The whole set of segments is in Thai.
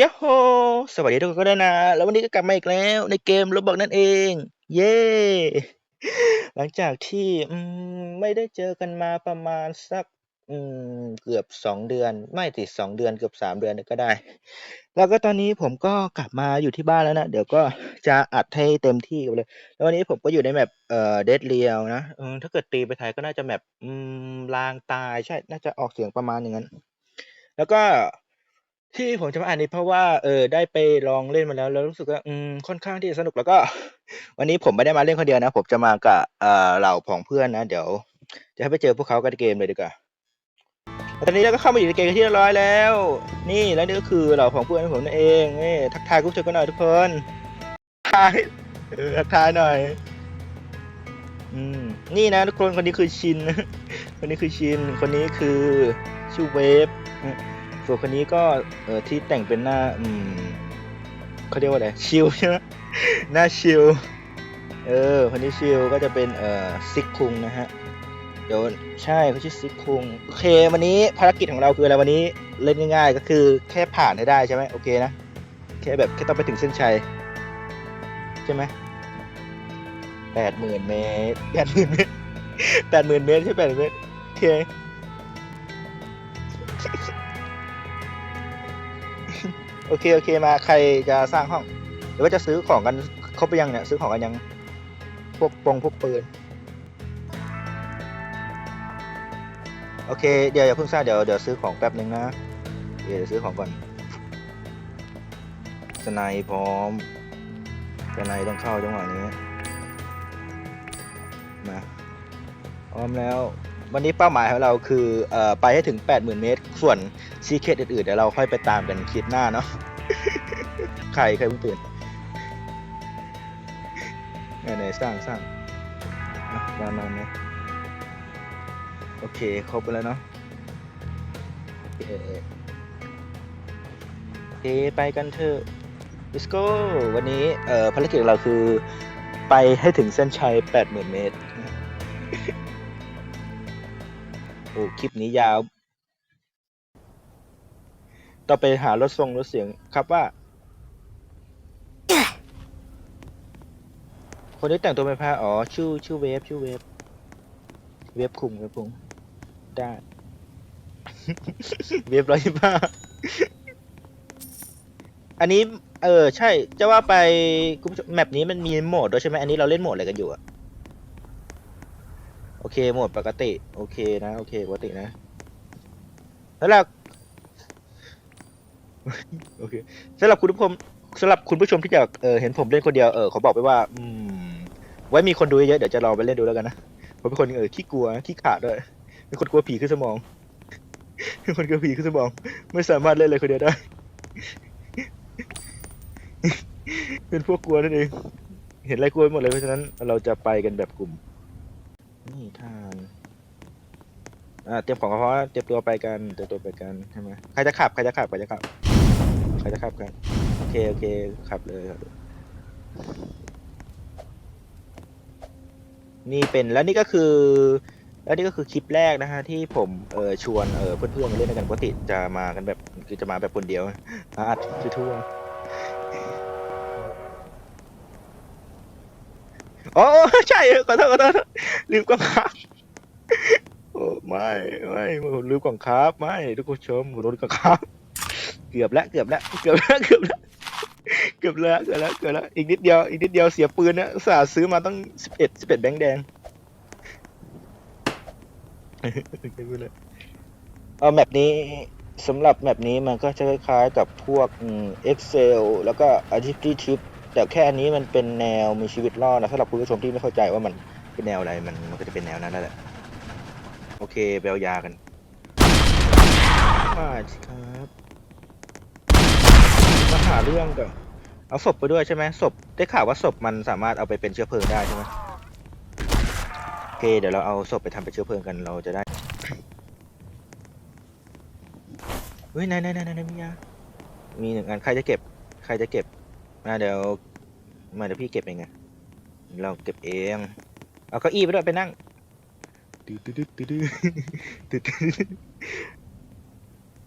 ยะโฮสวัสดีทุกคนด้วยนะ แล้ววันนี้ก็กลับมาอีกแล้วในเกม Roblox นั่นเอง เย้หลังจากที่อืไม่ได้เจอกันมาประมาณสักอืมเกือบ2เดือน ไม่ติดสิ2เดือนเกือบ3เดือนก็ได้ แล้วก็ตอนนี้ผมก็กลับมาอยู่ที่บ้านแล้วนะ เดี๋ยวก็จะอัดให้เต็มที่เลย แล้ววันนี้ผมก็อยู่ใน map เอ่อ Dead Real นะถ้าเกิดตีไปไทยก็น่าจะ map อืมลางตายใช่ น่าจะออกเสียงประมาณอย่างงั้น แล้วก็ ที่ผมจะมาอ่านนี้เพราะว่าเออได้ไปลองเล่นมาแล้ว แล้วรู้สึกว่าอืมค่อนข้างที่จะสนุกแล้วก็ วันนี้ผมไม่ได้มาเล่นคนเดียวนะ ผมจะมากับเอ่อเหล่าผองเพื่อนนะ เดี๋ยว จะให้ไปเจอพวกเขากันในเกมเลยดีกว่าตอนนี้เราก็เข้ามาอยู่ในเกมเป็นที่เรียบร้อยแล้ว นี่แล้วนี่ก็คือเหล่าผองเพื่อนของผมนั่นเองนี่ทักทายทุกคนกันหน่อยทุกคนทายเออทักทายหน่อย อืมนี่นะทุกคนคนนี้คือชินคนนี้คือชินคนนี้คือชื่อเวฟ ส่วนคนนี้ก็เออที่แต่งเป็นหน้าอืมเขาเรียกว่าอะไรชิลใช่ไหมหน้าชิลเออคนนี้ชิลก็จะเป็นเอ่อซิกคุงนะฮะเดี๋ยวใช่เขาชื่อซิกคุงโอเค วันนี้ภารกิจของเราคืออะไรวันนี้เล่นง่ายๆ ก็คือแค่ผ่านให้ได้ใช่ไหมโอเคนะแค่แบบแค่ต้องไปถึงเส้นชัยใช่ไหม80,000เมตร80,000เมตร80,000เมตรใช่80,000เมตรโอเค โอเคโอเคมาใครจะสร้างห้อง หรือว่าจะซื้อของกันครบหรือยังเนี่ยซื้อของกันยัง พวกปงพวกปืน โอเคเดี๋ยวอย่าเพิ่งสร้างเดี๋ยวเดี๋ยวซื้อของแป๊บหนึ่งนะเดี๋ยวซื้อของก่อนสไนป์พร้อมสไนต้องเข้าจังหวะนี้ มาพร้อมแล้ววันนี้เป้าหมายของเราคืออไปให้ถึง 80,000 เมตร ส่วน Secret อื่นๆเดี๋ยวเราค่อยไปตามกันคลิปหน้าเนาะใครใครเพิ่งตื่นไหนๆสร้างสร้างอะมามามาโอเค ครบไปแล้วเนาะโอเคไปกันเถอะ let's go วันนี้ เอ่อภารกิจเราคือไปให้ถึงเส้นชัย 80,000 เมตร โอ้ คลิปนี้ยาว ต้อไปหารถทรงรถเสียงครับว่า คนที่แต่งตัวเป็นพระอ๋อ ชื่อ ชื่อเวฟชื่อเวฟเวฟคุงเวฟคุงได้ เวฟร้อยยี่ห้าอันนี้ เออ ใช่ จะว่าไปคุณผู้ชมแมปนี้มันมีโหมดด้วยใช่ไหมอันนี้เราเล่นโหมดอะไรกันอยู่อะโอเคโหมดปกติ โอเคนะ โอเคปกตินะ แล้วเรา โอเคสำหรับคุณผู้ชมสำหรับคุณผู้ชมที่จะเออเห็นผมเล่นคนเดียวเออขอบอกไปว่า อืม ไว้มีคนดูเยอะเดี๋ยวจะลองไปเล่นดูแล้วกันนะผมเป็นคนเออขี้กลัวขี้ขาดด้วยเป็นคนกลัวผีขึ้นสมองเป็นคนกลัวผีขึ้นสมอง ไม่สามารถเล่นเลยคนเดียวได้ เป็นพวกกลัวนั่นเองเห็นอะไรกลัวหมดเลยเพราะฉะนั้นเราจะไปกันแบบกลุ่ม นี่ทานอ่าเตรียมของก็เพราะเตรียมตัวไปกันเตรียมตัวไปกันใช่ไหมใครจะขับใครจะขับใครจะขับ ใครจะขับกัน โอเค โอเค ขับเลยครับนี่เป็นแล้วนี่ก็คือ แล้วนี่ก็คือคลิปแรกนะฮะที่ผมเออชวนเออเพื่อนๆมาเล่นด้วยกันปกติจะมากันแบบคือจะมาแบบคนเดียวมาอัดทั่วๆอ๋อใช่ขอโทษขอโทษลืมกล้องครับโอ้ไม่ไม่ผมลืมกล่องครับ ไม่ทุกคนชมผมลืมกล่องครับ เกือบแล้วเกือบแล้วเกือบแล้วเกือบแล้วเกือบแล้วเกือบแล้วเกือบแล้วอีกนิดเดียวอีกนิดเดียวเสียปืนนะอุตส่าห์ซื้อมาตั้งสิบเอ็ดสิบเอ็ดแบงค์แดงเออแมปนี้สำหรับแมปนี้มันก็จะคล้ายๆกับพวกอืม Excel แล้วก็ Activity Trip แต่แค่อันนี้มันเป็นแนวมีชีวิตรอดนะสำหรับคุณผู้ชมที่ไม่เข้าใจว่ามันเป็นแนวอะไรมันมันก็จะเป็นแนวนั้นนั่นแหละโอเคไปเอายากันมาสิครับมาหาเรื่องก่อนเอาศพไปด้วยใช่ไหมศพได้ข่าวว่าศพมันสามารถเอาไปเป็นเชื้อเพลิงได้ใช่ไหมโอเคเดี๋ยวเราเอาศพไปทำเป็นเชื้อเพลิงกันเราจะได้เฮ้ยไหนไหนไหนไหนมียามีหนึ่งอันใครจะเก็บ ใครจะเก็บมาเดี๋ยวมาเดี๋ยวพี่เก็บเองไงเราเก็บเองเอาเก้าอี้ไปด้วยไปนั่งดื้อดื้อดื้อดื้อดื้อดื้อดื้อ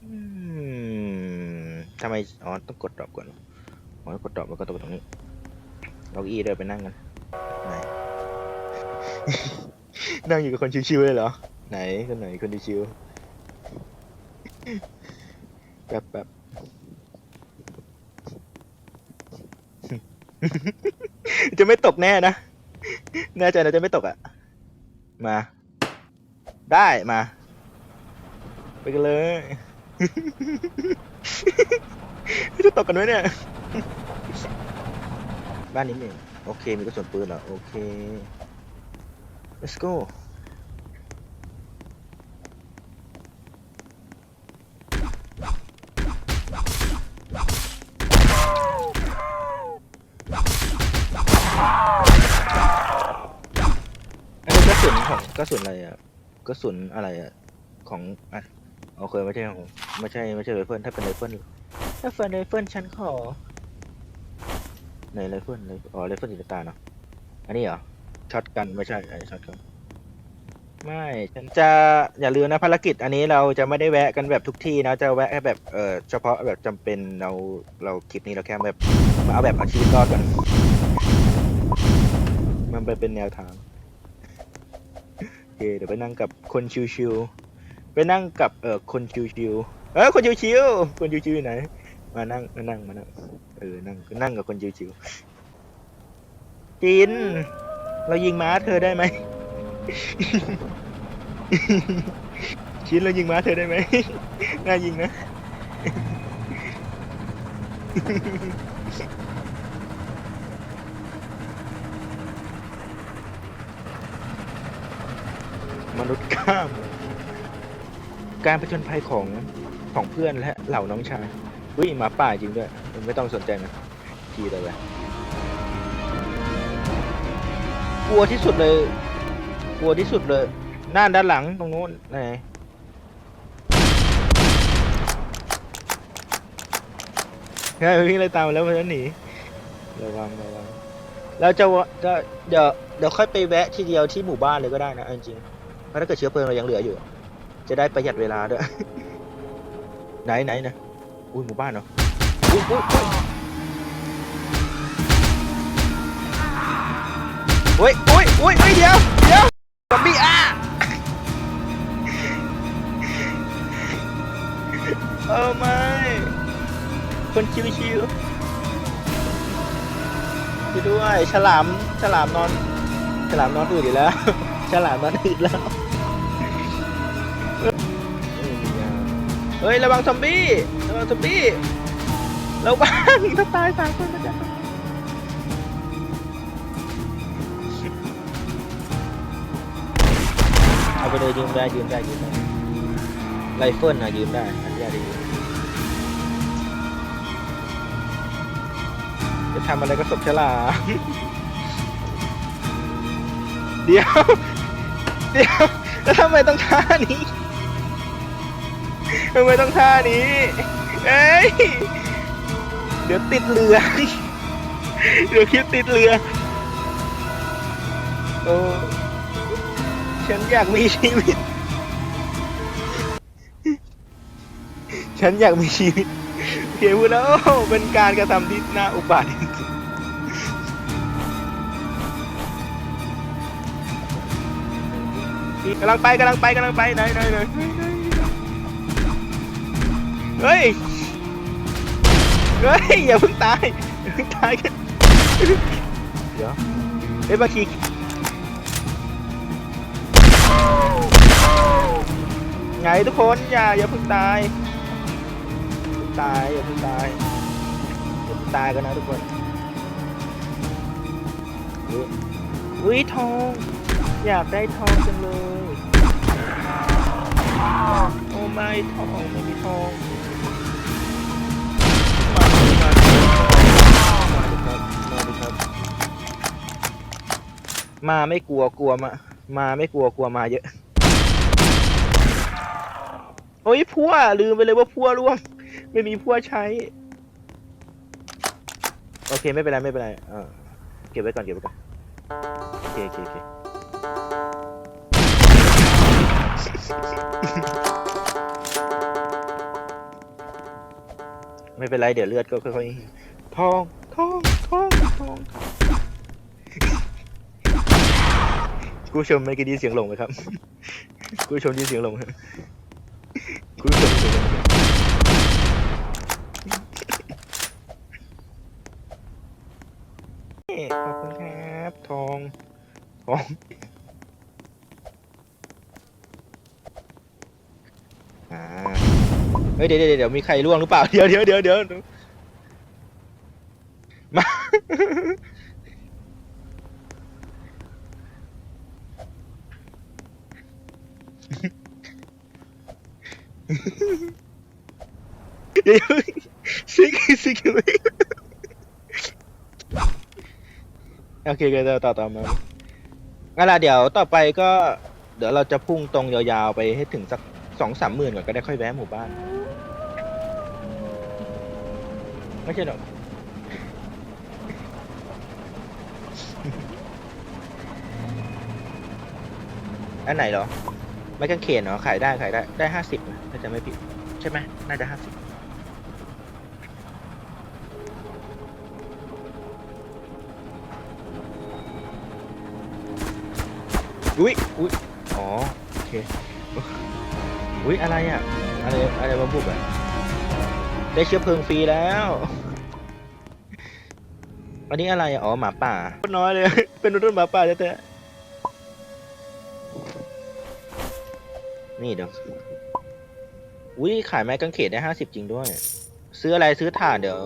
อืม ทำไม อ๋อ ต้องกดดรอปก่อน อ๋อ กดดรอปแล้วก็ตกตรงนี้ล็อกอีเดินไปนั่งกัน ไหน นั่งอยู่กับคนชิวๆเลยเหรอ ไหนคนไหนคนชิวๆแป๊บแป๊บจะไม่ตกแน่นะ แน่ใจนะจะไม่ตกอะ มา ได้มา ไปกันเลย จะตกกันไหมเนี่ย บ้านนี้มีโอเค มีกระสุนปืนเหรอ โอเค let's go อันนี้กระสุนของกระสุนอะไรอะกระสุนอะไรอะของอะโอเคไม่ใช่ของผมไม่ใช่ไม่ใช่ไรเฟิลถ้าเป็นไรเฟิล ถ้าเป็นไรเฟิลฉันขอไหนไรเฟิลไรอ๋อไรเฟิลสีน้ำตาลเนาะอันนี้เหรอช็อตกันไม่ใช่ไอ้ช็อตกันไม่ฉันจะอย่าลืมนะภารกิจอันนี้เราจะไม่ได้แวะกันแบบทุกที่นะจะแวะแค่แบบเออเฉพาะแบบจำเป็นเราเราคลิปนี้เราแค่แบบมาเอาแบบอาชีวิตรอดกันมันไปเป็นแนวทางโอเคเดี๋ยวไปนั่งกับคนชิวๆไปนั่งกับเออคนชิวๆเออคนชิวๆคนชิวๆอยู่ไหน มานั่งมานั่งมานั่งเออนั่งนั่งกับคนชิวๆจิน เรายิงม้าเธอได้ไหม ชินเรายิงม้าเธอได้ไหมน่ายิงนะ มนุษย์ข้าม การผจญภัยของของเพื่อนและเหล่าน้องชาย อุ้ยหมาป่าจริงด้วยมันไม่ต้องสนใจนะทีเลยไปกลัวที่สุดเลย กลัวที่สุดเลย หน้าด้านหลังตรงนู้นไหนใช่วิ่งเลยตามมาแล้วมันจะหนีระวังระวังเราจะวะจะเดี๋ยวเดี๋ยวค่อยไปแวะทีเดียวที่หมู่บ้านเลยก็ได้นะเอาจริงๆเพราะถ้าเกิดเชื้อเพลิงเรายังเหลืออยู่ จะได้ประหยัดเวลาด้วย ไหนไหนนะ อุ้ยหมู่บ้านเนาะอุ้ยอุ้ยอุ้ยอุ้ยอุ้ยอุ้ยเดี๋ยวเดี๋ยวซอมบี้อะเออไม่ คนชิวชิวๆช่วยด้วย ฉลาม ฉลามนอน ฉลามนอนอืดอีกแล้ว ฉลามนอนอืดแล้ว ฮ้ยระวังซอมบี้ระวังซอมบี้ระวังถ้าตายสามคนก็จะเอาไปเลยยืมได้ยืมได้ยืมได้ไรเฟิลนะยืมได้อันนี้ได้ยืมจะทำอะไรก็สบฉลาดเดี๋ยว เดี๋ยวแล้วทำไมต้องท่านี้ ทำไมต้องท่านี้ เอ้ย เดี๋ยวติดเรือ เดี๋ยวคลิปติดเรือ โอ้ ฉันอยากมีชีวิต ฉันอยากมีชีวิตเพียงพูดแล้วเป็นการกระทำที่น่าอุบาทที่สุดกำลังไปกำลังไปกำลังไปไหนไหนไหน เฮ้ย เฮ้ย อย่าเพิ่งตายอย่าเพิ่งตายกันเดี๋ยวเอ้ยบางทีไงทุกคนอย่าอย่าเพิ่งตายเพิ่งตายอย่าเพิ่งตายอย่าเพิ่งตายกันนะทุกคนอุ๊ยอุ้ยทองอยากได้ทองจังเลย โอ้ไม่ทองไม่มีทอง มาไม่กลัวกลัวมา มาไม่กลัวกลัวมาเยอะโอ้ยพั่วลืมไปเลยว่าพั่วร่วงไม่มีพั่วใช้ โอเคไม่เป็นไรไม่เป็นไรเออเก็บไว้ก่อนเก็บไว้ก่อนโอเคโอเคโอเคไม่เป็นไรเดี๋ยวเลือดก็ค่อยๆทองทองทองทอง กูชมไม่อกี้ไดีเสียงหลงไหมครับกูชมไดีเสียงหลงไหมกูชมเสียงหลงไหมเอ้ขอบคุณครับทองทองอ่าเฮ้ยเดี๋ยวเดี๋ยวเดี๋ยวมีใครล่วงหรือเปล่า เดี๋ยวเดี๋ยวเดี๋ยวเดี๋ยวมา เดี๋ยวซิกซิกโอเคก็ต่อต่อมางั้นละเดี๋ยวต่อไปก็ เดี๋ยวเราจะพุ่งตรงยาวๆไปให้ถึงสักสองสามหมื่นก่อนก็ได้ค่อยแวะหมู่บ้าน ไม่ใช่หรอกอันไหนเหรอ ไม่กางเขนเหรอ ขายได้ขายได้ได้ห้าสิบถ้าจะไม่ผิด ใช่ไหมน่าจะห้าสิบ อุ้ยอุ้ยอ๋อโอเคอุ้ยอะไรอะอะไรอะไรมาบุกอะได้เชื้อเพลิงฟรีแล้วอันนี้อะไรอ๋อหมาป่าน้อยเลย เป็นรุ่นหมาป่าแท้ๆนี่เดี๋ยวอุ้ยขายไม้กางเขนได้ห้าสิบจริงด้วย ซื้ออะไรซื้อถ่านเดี๋ยว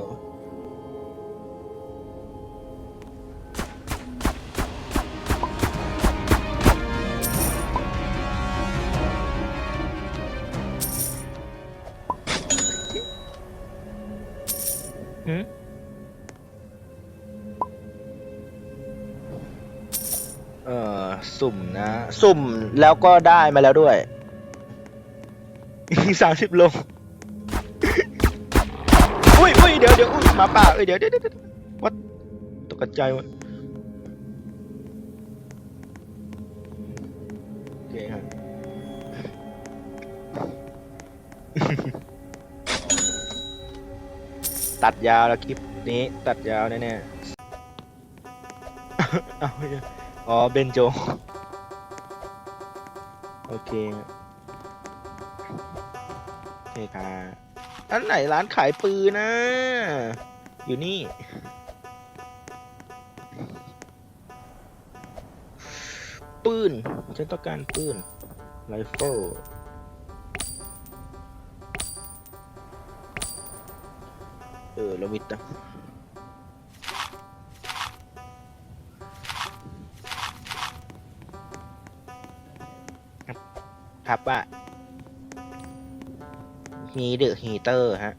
สุ่มแล้วก็ได้มาแล้วด้วยสามสิบโลอุ้ยอุ้ยเดี๋ยวเดี๋ยวอุ้ยหมาป่าเอ้ยเดี๋ยวเดี๋ยวเดี๋ยววัดตกใจวะโอเคครับ ตัดยาวแล้วคลิปนี้ตัดยาวแน่ๆ เอาไม่ใช่อ๋อเบนโจ โอเคโอเคครับอันไหนร้านขายปืนนะ อยู่นี่ ปืน ฉันต้องการปืนไรเฟิลเออล้วมิดอะ ครับว่าฮีเดอะฮีเตอร์ฮะ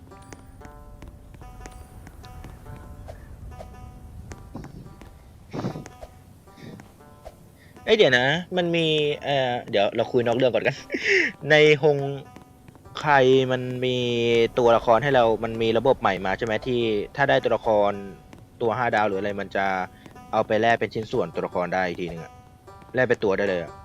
เอ้ยเดี๋ยวนะ มันมีเอ่อเดี๋ยวเราคุยนอกเรื่องก่อนกัน ในฮงใครมันมีตัวละครให้เรา มันมีระบบใหม่มาใช่ไหมที่ ถ้าได้ตัวละครตัวห้าดาวหรืออะไรมันจะเอาไปแลกเป็นชิ้นส่วนตัวละครได้อีกทีหนึ่งอะแลกเป็นตัวได้เลยอะ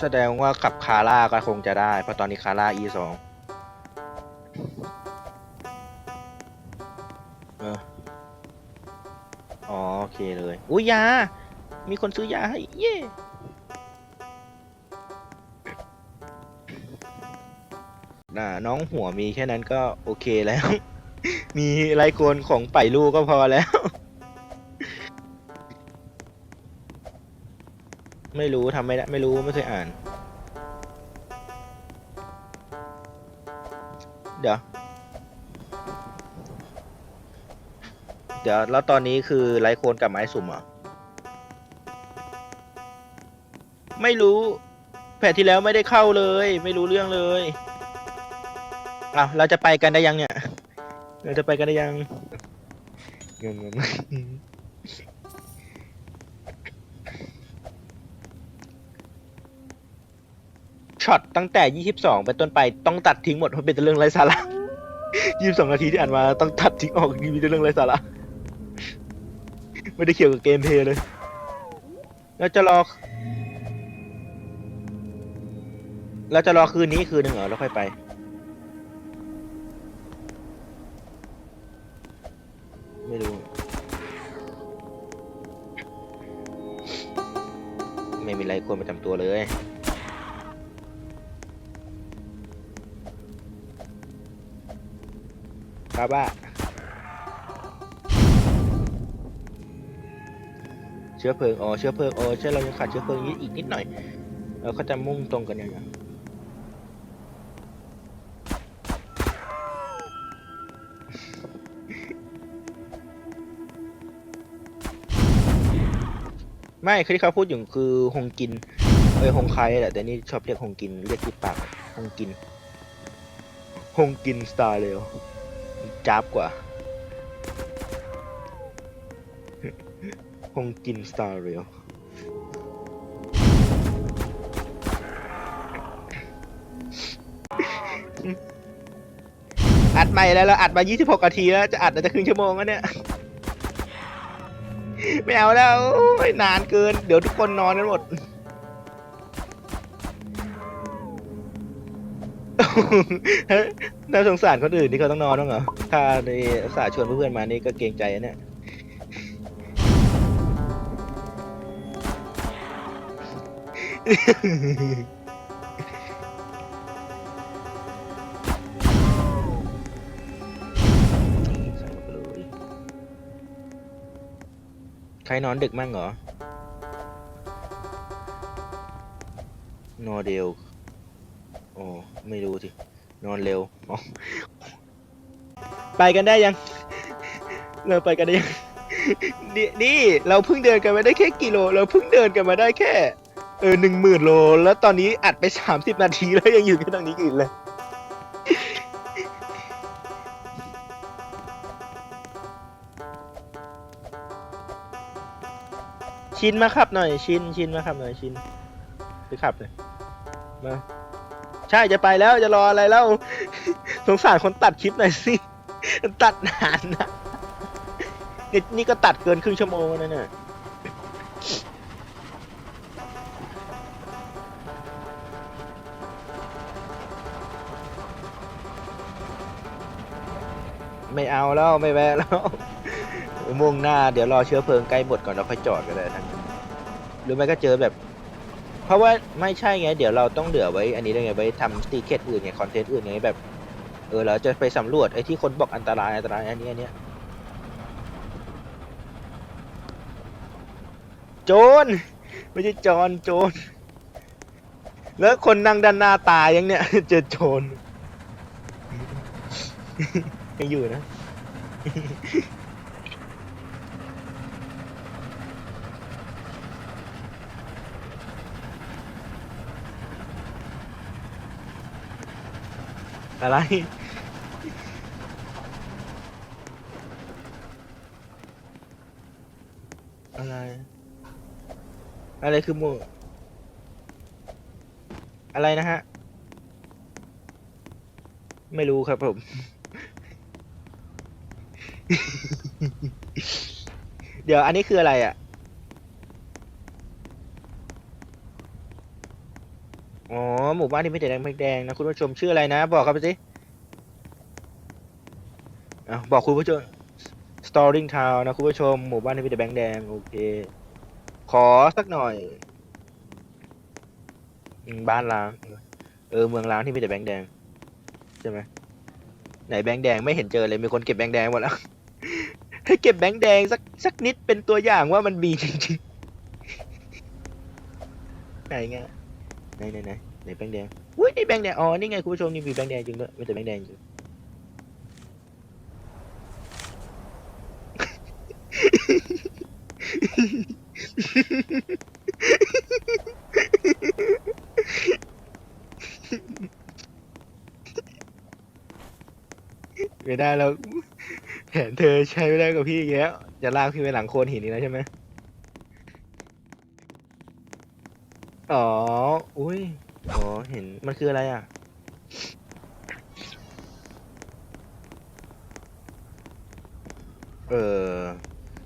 แสดงว่าขับคาร่าก็คงจะได้ เพราะตอนนี้คาร่า E สองเอออ๋อโอเคเลยอุ้ยยา มีคนซื้อยาให้เย่น่ะน้องหัวมีแค่นั้นก็โอเคแล้ว มีไรโกนของไปลูกก็พอแล้ว ไม่รู้ทำไม่ได้ไม่รู้ไม่เคยอ่าน เดี๋ยว เดี๋ยวแล้วตอนนี้คือไรโคนกับไม้สุ่มเหรอ ไม่รู้แผนที่แล้วไม่ได้เข้าเลย ไม่รู้เรื่องเลยอ้าวเราจะไปกันได้ยังเนี่ย เราจะไปกันได้ยังเงินเงิ ช็อตตั้งแต่ 22เป็นต้นไปต้องตัดทิ้งหมดเพราะเป็นแต่เรื่องไร้สาระ 22 นาทีที่อ่านมาต้องตัดทิ้งออกนี่มีแต่เรื่องไร้สาระไม่ได้เกี่ยวกับเกมเพลย์เลยเราจะรอเราจะรอคืนนี้คืนหนึ่งเหรอแล้วค่อยไป ไม่รู้ ไม่มีอะไรควรประจำตัวเลย ครับว่าเชื้อเพลิงอ๋อเชื้อเพลิงอ๋อใช่เรายังขาดเชื้อเพลิงนิดอีกนิดหน่อยเราก็จะมุ่งตรงกันอย่างนี้ไม่คือที่เขาพูดอยู่คือฮงกินเอ้ยฮงไคแหละแต่นี่ชอบเรียกฮงกินเรียกที่ปากฮงกินฮงกินสไตล์เลย จับกว่าฮงกินสไตล์เรียวอัดใหม่แล้วเราอัดมา 26นาทีแล้ว จะอัดน่าจะครึ่งชั่วโมงแล้วเนี่ย ไม่เอาแล้วโอ้ยนานเกิน เดี๋ยวทุกคนนอนกันหมด น่าสงสารคนอื่นที่เขาต้องนอนบ้างเหรอ ถ้าในอุตสาห์ชวนเพื่อนๆมานี่ก็เกรงใจนะเนี่ยใส่หมดไปเลยใครนอนดึกมั่งเหรอนอนเร็วอ๋อไม่รู้สิ นอนเร็วอ๋อ ไปกันได้ยัง เราไปกันได้ยังนี่นี่เราเพิ่งเดินกันมาได้แค่กิโล เราเพิ่งเดินกันมาได้แค่เออหนึ่งหมื่นโล แล้วตอนนี้อัดไปสามสิบนาทีแล้วยังอยู่แค่ตรงนี้อีกเลยชินมาขับหน่อยชินชินมาขับหน่อยชินไปขับเลยมาใช่จะไปแล้วจะรออะไรแล้ว สงสารคนตัดคลิปหน่อยสิ ตัดนานนะนี่นี่ก็ตัดเกินครึ่งชั่วโมงแล้วนะเนี่ยไม่เอาแล้วไม่แวะแล้วมุ่งหน้าเดี๋ยวรอเชื้อเพลิงใกล้หมดก่อนเราค่อยจอดก็ได้ทั้งนั้นหรือไม่ก็เจอแบบ เพราะว่าไม่ใช่ไง เดี๋ยวเราต้องเหลือไว้ อันนี้ด้วยไงไว้ทำสตีเคทอื่นไงคอนเทนต์อื่นไงแบบ เออเราจะไปสำรวจไอ้ที่คนบอกอันตรายอันตรายอันนี้อันเนี้ยโจรไม่ใช่จอนโจรแล้วคนนั่งด้านหน้าตายยังเนี่ย เจอโจรยังอยู่นะอะไร อะไร อะไรคือหมูอะไรนะฮะ ไม่รู้ครับผม เดี๋ยวอันนี้คืออะไรอะ อ๋อ หมู่บ้านที่ไม่แต่แดงไม่แดงนะ คุณผู้ชมชื่ออะไรนะ บอกเขาไปสิอะบอกคุณผู้ชม Storing Town นะคุณผู้ชม หมู่บ้านที่มีแต่แบงค์แดง โอเค ขอสักหน่อยอืมบ้านล้าง เออ เมืองล้างที่มีแต่แบงค์แดง ใช่ไหมไหนแบงค์แดงไม่เห็นเจอเลย มีคนเก็บแบงค์แดงหมดแล้ว ให้เก็บแบงค์แดงสักสักนิดเป็นตัวอย่างว่ามันมีจริงๆไหนไงไหนไหนไหนไหนแบงค์แดงอุ้ยนี่แบงค์แดงอ๋อนี่ไงคุณผู้ชมนี่มีแบงค์แดงจริงด้วยมีแต่แบงค์แดงจริง ไม่ได้แล้วแผนเธอใช้ไม่ได้กับพี่อีกแล้วจะลากพี่ไปหลังโคนหินนี่แล้วใช่ไหมอ๋อ อุ้ย อ๋อ เห็น มันคืออะไรอะ เออ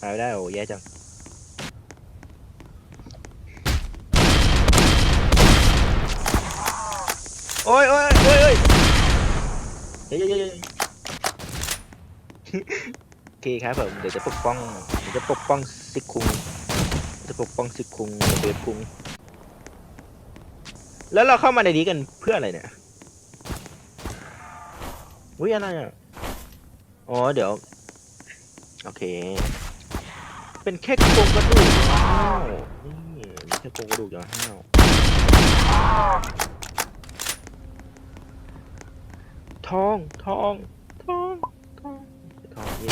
ขายไม่ได้โอ้แย่จังโอ้ยโอ้ยโอ้ยโอ้ยเดี๋ยเดี๋ยเดี๋ยโอเคครับผมเดี๋ยวจะปกป้องเดี๋ยวจะปกป้องซิกคุงจะปกป้องซิกคุงเบฟคุง แล้วเราเข้ามาในนี้กันเพื่ออะไรเนี่ยอุ้ยอะไรอะอ๋อเดี๋ยว โอเค เป็นแค่โครงกระดูกห้าวนี่มีแค่โครงกระดูกอย่างห้าวทองทองทองทองทองนี่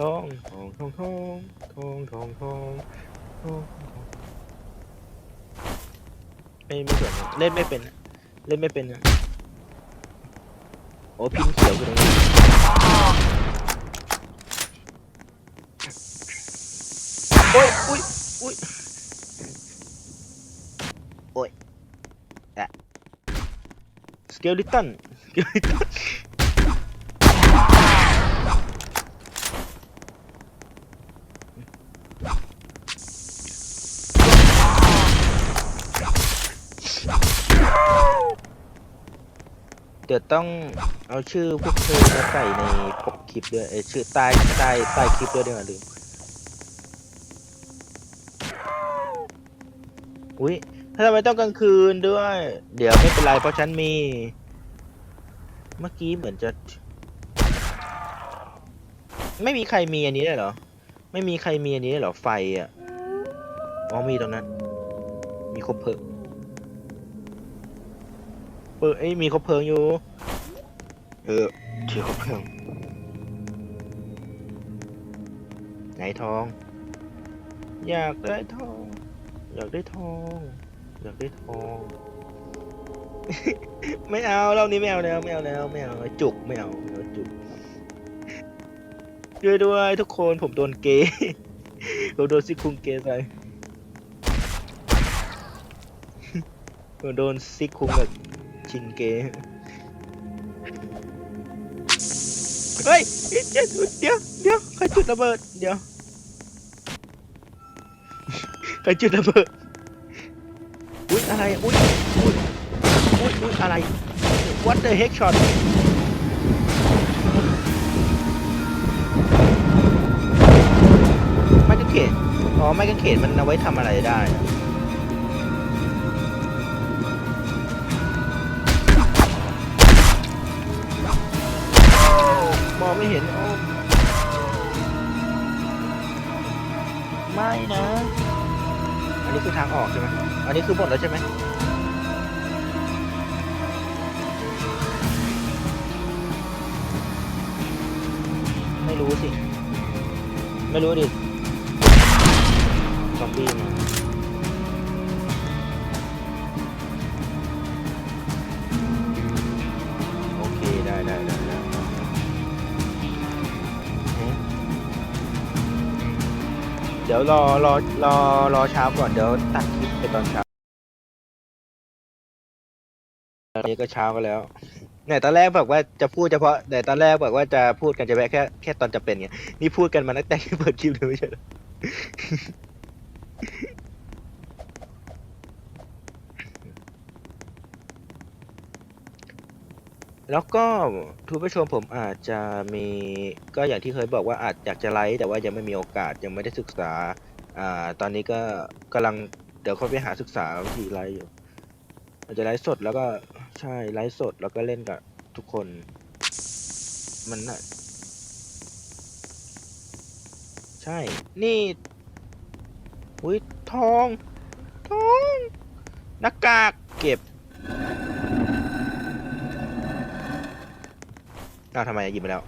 ทองทองทองทองทองทองทองทองไม่ไม่สวยเล่นไม่เป็น เล่นไม่เป็นโอ้พิมพ์เขียวคือตรงนี้โอ้ย อุ้ยอุ้ยโอ้ยอะสเกลิตันสเกลิตันเดี๋ยวต้องเอาชื่อพวกเธอมาใส่ในปกคลิปด้วยเอยชื่อใต้ใต้ใต้คลิปด้วยดีกว่าลืม อุ้ยถ้าทำไมต้องกลางคืนด้วย เดี๋ยวไม่เป็นไรเพราะฉันมี เมื่อกี้เหมือนจะ ไม่มีใครมีอันนี้เลยเหรอ ไม่มีใครมีอันนี้เลยเหรอไฟอะอ๋อมีตรงนั้น มีคบเพลิงเปิดไอ้ยมีคบเพลิงอยู่ เออถือคบเพลิงไหนทอง อยากได้ทอง อยากได้ทอง อยากได้ทอง ไม่เอาเรอบนี้ไม่เอาแล้วไม่เอาแล้วไม่เอาจุกไม่เอาไม่เอาจุกช่วยด้วยทุกคนผมโดนเกย์ผมโดนซิกคุงเกย์ใส่ผมโดนซิกคุงแบบชิงเกย์เฮ้ยเดี๋ยวเดี๋ยวเดี๋ยวใครจุดระเบิดเดี๋ยว ใครจุดระเบิดอุ้ยอะไรอุ้ยอุ้ยอุ้ยอุ้ยอะไร what the heck shot ไม้กางเขนอ๋อไม้กางเขนมันเอาไว้ทำอะไรได้มองไม่เห็นโอ้ไม่นะ นี้คือทางออกใช่ไหมอันนี้คือหมดแล้วใช่ไหมไม่รู้สิ ไม่รู้ดิซอมบี้มา รอรอรอรอเช้าก่อนเดี๋ยวตัดคลิปไปตอนเช้าตอนนี้ก็เช้าก็แล้วเนี่ยตอนแรกบอกว่าจะพูดเฉพาะแต่ตอนแรกบอกว่าจะพูดกันจะแค่แค่แค่ตอนจะเป็นไงนี่พูดกันมาตั้งแต่ที่เปิดคลิปเลยไม่ใช่เหรอ แล้วก็ทุกผู้ชมผมอาจจะมีก็อย่างที่เคยบอกว่าอาจอยากจะไลฟ์แต่ว่ายังไม่มีโอกาสยังไม่ได้ศึกษา อ่า ตอนนี้ก็กำลังเดี๋ยวเขาไปหาศึกษาวิธีไลฟ์อยู่อาจจะไลฟ์สดแล้วก็ใช่ไลฟ์สดแล้วก็เล่นกับทุกคน มันน่ะใช่ นี่อุ้ยทอง ทองหน้ากากเก็บ อ้าวทำไมหยิบไปแล้ว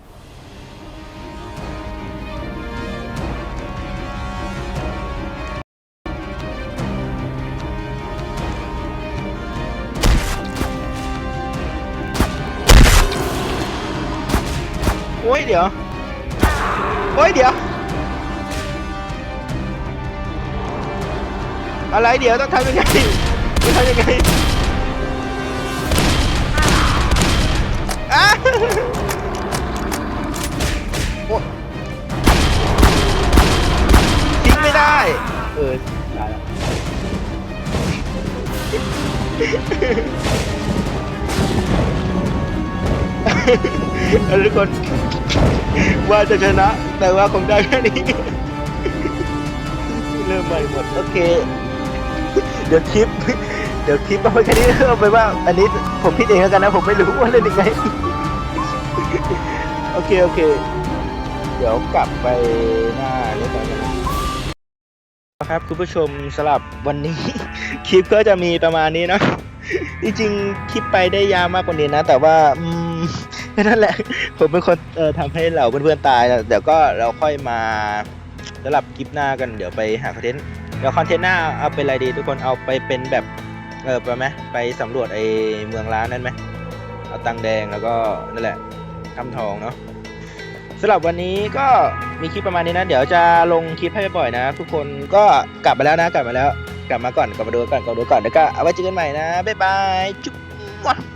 โอ้ยเดี๋ยว โอ้ยเดี๋ยว อะไรเดี๋ยวต้องทำยังไงต้องทำยังไงอ่ะ ทุกคนว่าจะชนะ แต่ว่าคงได้แค่นี้ เริ่มใหม่หมด โอเค เดี๋ยวคลิป เดี๋ยวคลิปเอาไปแค่นี้เอาไปว่า อันนี้ผมพิดเองแล้วกันนะ ผมไม่รู้ว่าเล่นยังไง โอเค โอเค เดี๋ยวกลับไปหน้าเรียบร้อยแล้ว ครับคุณผู้ชมสำหรับวันนี้ คลิปก็จะมีประมาณนี้เนะจริงๆคลิปไปได้ยาวมากกว่านี้นะ แต่ว่าอืมนั่นแหละ ผมเป็นคนเอ่อทำให้เหล่าเพื่อนๆตายแล้วเดี๋ยวก็เราค่อยมาสำหรับคลิปหน้ากันเดี๋ยวไปหาคอนเทนต์เดี๋ยวคอนเทนต์หน้าเอาเป็นอะไรดี ทุกคนเอาไปเป็นแบบเออไปไหมไปสำรวจไอเมืองร้านนั่นไหมเอาตังแดงแล้วก็นั่นแหละทำทองเนาะ สำหรับวันนี้ก็มีคลิปประมาณนี้นะ เดี๋ยวจะลงคลิปให้บ่อยๆนะ ทุกคนก็กลับมาแล้วนะ กลับมาแล้ว กลับมาก่อนกลับมาดูก่อนกลับมาดูก่อนแล้วก็เอาไว้เจอกันใหม่นะบ๊ายบายจุ๊บ